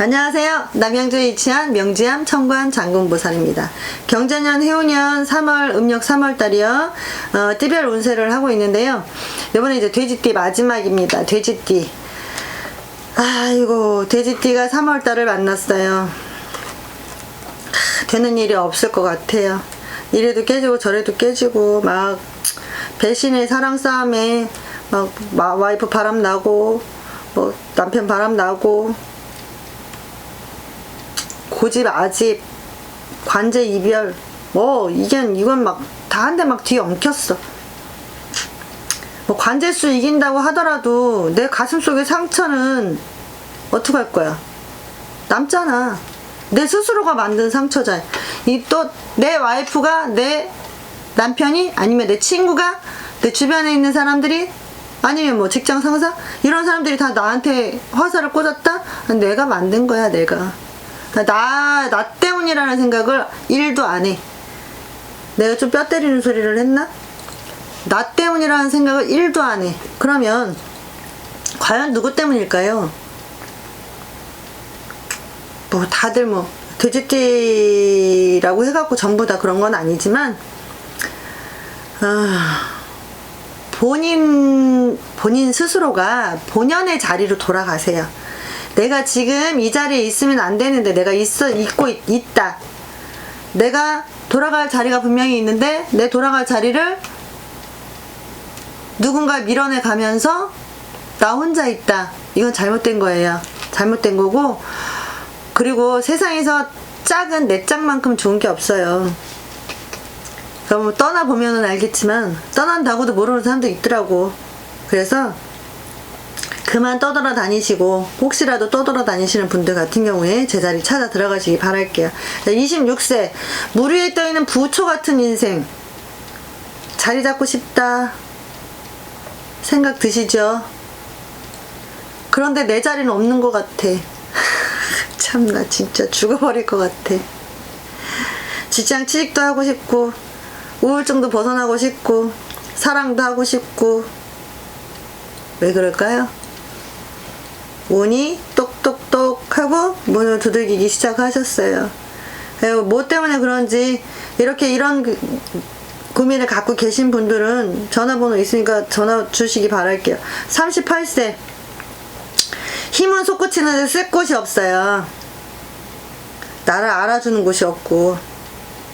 안녕하세요. 남양주에 위치한 명지암 청관 장군보살입니다. 경자년 해오년 3월 음력 3월 달이요. 어, 띠별 운세를 하고 있는데요. 이번에 이제 돼지띠 마지막입니다. 돼지띠. 아이고 돼지띠가 3월 달을 만났어요. 하, 되는 일이 없을 것 같아요. 이래도 깨지고 저래도 깨지고 막 배신의 사랑 싸움에 막 마- 와이프 바람 나고 뭐 남편 바람 나고 고집 아집 관제 이별. 뭐 이건 이건 막 다한대막 뒤에 엉켰어. 뭐 관제수 이긴다고 하더라도 내 가슴 속의 상처는 어떡할 거야? 남잖아. 내 스스로가 만든 상처잖아. 이 또 내 와이프가 내 남편이 아니면 내 친구가 내 주변에 있는 사람들이 아니면 뭐 직장 상사? 이런 사람들이 다 나한테 화살을 꽂았다? 내가 만든 거야 내가 나, 나 때문이라는 생각을 1도 안 해. 내가 좀 뼈 때리는 소리를 했나? 나 때문이라는 생각을 1도 안 해. 그러면, 과연 누구 때문일까요? 뭐, 다들 뭐, 돼지띠라고 해갖고 전부 다 그런 건 아니지만, 아, 본인, 본인 스스로가 본연의 자리로 돌아가세요. 내가 지금 이 자리에 있으면 안 되는데 내가 있어 있고 있, 있다. 내가 돌아갈 자리가 분명히 있는데 내 돌아갈 자리를 누군가 밀어내 가면서 나 혼자 있다. 이건 잘못된 거예요. 잘못된 거고 그리고 세상에서 짝은 내 짝만큼 좋은 게 없어요. 그럼 떠나 보면은 알겠지만 떠난다고도 모르는 사람도 있더라고. 그래서 그만 떠돌아 다니시고 혹시라도 떠돌아 다니시는 분들 같은 경우에 제자리 찾아 들어가시기 바랄게요. 26세 물 위에 떠있는 부초 같은 인생 자리 잡고 싶다 생각 드시죠? 그런데 내 자리는 없는 것 같아. 참나 진짜 죽어버릴 것 같아. 직장 취직도 하고 싶고 우울증도 벗어나고 싶고 사랑도 하고 싶고 왜 그럴까요? 문이 똑똑똑 하고 문을 두들기기 시작하셨어요. 뭐 때문에 그런지 이렇게 이런 그- 고민을 갖고 계신 분들은 전화번호 있으니까 전화 주시기 바랄게요. 38세 힘은 솟구치는데 쓸 곳이 없어요. 나를 알아주는 곳이 없고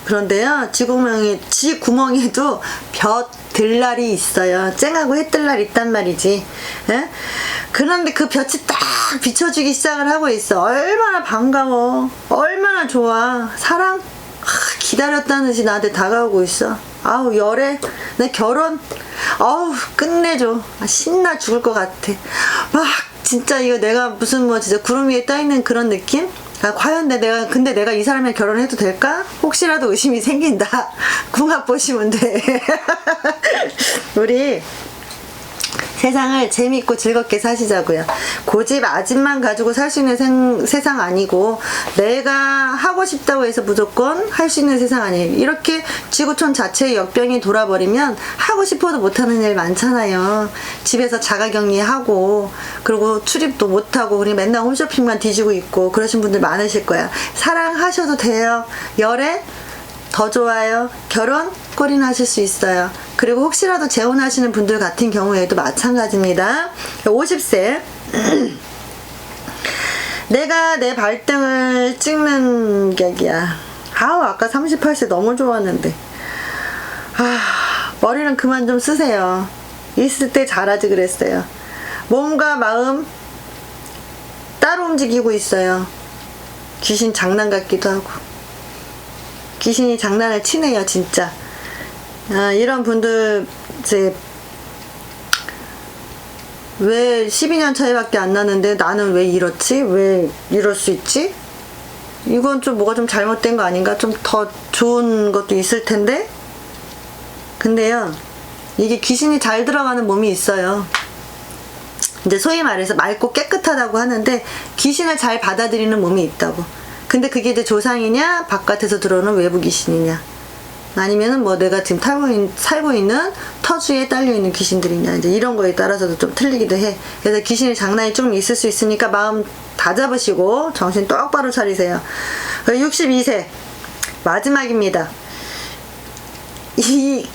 그런데요 지구멍에 지구멍에도 볕 들날이 있어요 쨍하고 해뜰날 있단 말이지 예? 그런데 그 볕이 딱 비춰주기 시작을 하고 있어. 얼마나 반가워. 얼마나 좋아. 사랑? 아, 기다렸다는 듯이 나한테 다가오고 있어. 아우 열애? 내 결혼? 아우 끝내줘. 아, 신나 죽을 것 같아. 막 진짜 이거 내가 무슨 뭐 진짜 구름 위에 떠 있는 그런 느낌? 아, 과연 내- 내가 근데 내가 이 사람이랑 결혼해도 될까? 혹시라도 의심이 생긴다. 궁합 보시면 돼. 우리 세상을 재밌고 즐겁게 사시자고요. 고집 아집만 가지고 살 수 있는 생- 세상 아니고 내가 하고 싶다고 해서 무조건 할 수 있는 세상 아니에요. 이렇게 지구촌 자체의 역병이 돌아버리면 하고 싶어도 못하는 일 많잖아요. 집에서 자가격리하고 그리고 출입도 못하고 그냥 맨날 홈쇼핑만 뒤지고 있고 그러신 분들 많으실 거야. 사랑하셔도 돼요. 열애 더 좋아요. 결혼 꼴이나 하실 수 있어요. 그리고 혹시라도 재혼하시는 분들 같은 경우에도 마찬가지입니다. 50세. 내가 내 발등을 찍는 격이야. 아우, 아까 38세 너무 좋았는데. 아, 머리는 그만 좀 쓰세요. 있을 때 잘하지 그랬어요. 몸과 마음 따로 움직이고 있어요. 귀신 장난 같기도 하고. 귀신이 장난을 치네요, 진짜. 아, 이런 분들, 이제, 왜 12년 차이밖에 안 나는데 나는 왜 이렇지? 왜 이럴 수 있지? 이건 좀 뭐가 좀 잘못된 거 아닌가? 좀 더 좋은 것도 있을 텐데? 근데요, 이게 귀신이 잘 들어가는 몸이 있어요. 이제 소위 말해서 맑고 깨끗하다고 하는데 귀신을 잘 받아들이는 몸이 있다고. 근데 그게 이제 조상이냐 바깥에서 들어오는 외부 귀신이냐 아니면은 뭐 내가 지금 살고, 있, 살고 있는 터주에 딸려 있는 귀신들이냐 이제 이런 거에 따라서도 좀 틀리기도 해. 그래서 귀신의 장난이 좀 있을 수 있으니까 마음 다 잡으시고 정신 똑바로 차리세요. 62세 마지막입니다. 이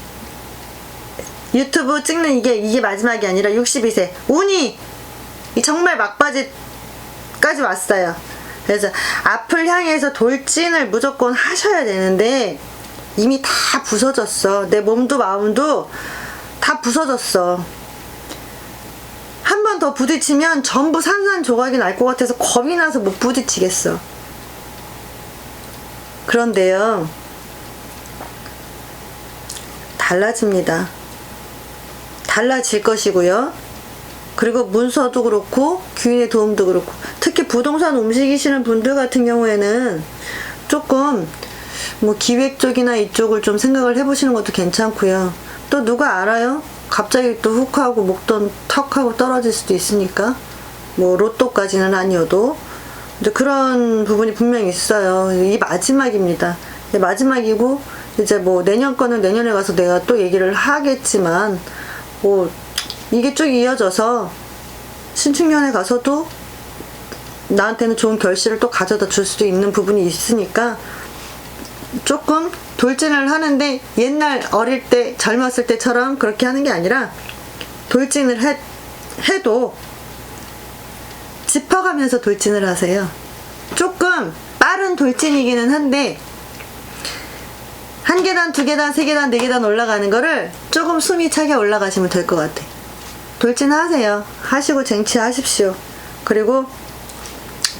유튜브 찍는 이게 이게 마지막이 아니라 62세 운이 이 정말 막바지까지 왔어요. 그래서 앞을 향해서 돌진을 무조건 하셔야 되는데 이미 다 부서졌어. 내 몸도 마음도 다 부서졌어. 한 번 더 부딪히면 전부 산산조각이 날 것 같아서 겁이 나서 못 부딪히겠어. 그런데요. 달라집니다. 달라질 것이고요. 그리고 문서도 그렇고 귀인의 도움도 그렇고 특히 부동산 움직이시는 분들 같은 경우에는 조금 뭐 기획적이나 이쪽을 좀 생각을 해보시는 것도 괜찮고요. 또 누가 알아요? 갑자기 또 훅하고 목돈 턱하고 떨어질 수도 있으니까 뭐 로또까지는 아니어도 이제 그런 부분이 분명히 있어요. 이 마지막입니다. 마지막이고 이제 뭐 내년 거는 내년에 가서 내가 또 얘기를 하겠지만 뭐 이게 쭉 이어져서 신축년에 가서도 나한테는 좋은 결실을 또 가져다 줄 수도 있는 부분이 있으니까 조금 돌진을 하는데 옛날 어릴 때 젊었을 때처럼 그렇게 하는 게 아니라 돌진을 해, 해도 짚어가면서 돌진을 하세요. 조금 빠른 돌진이기는 한데 한 계단, 두 계단, 세 계단, 네 계단 올라가는 거를 조금 숨이 차게 올라가시면 될 것 같아. 돌진하세요. 하시고 쟁취하십시오. 그리고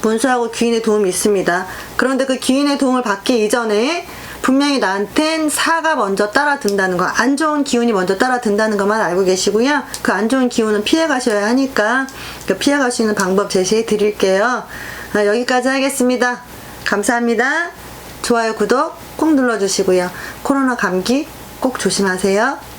문수하고 귀인의 도움이 있습니다. 그런데 그 귀인의 도움을 받기 이전에 분명히 나한텐 사가 먼저 따라 든다는 거, 안 좋은 기운이 먼저 따라 든다는 것만 알고 계시고요. 그 안 좋은 기운은 피해 가셔야 하니까 그 피해 갈 수 있는 방법 제시해 드릴게요. 아, 여기까지 하겠습니다. 감사합니다. 좋아요, 구독 꼭 눌러주시고요. 코로나 감기 꼭 조심하세요.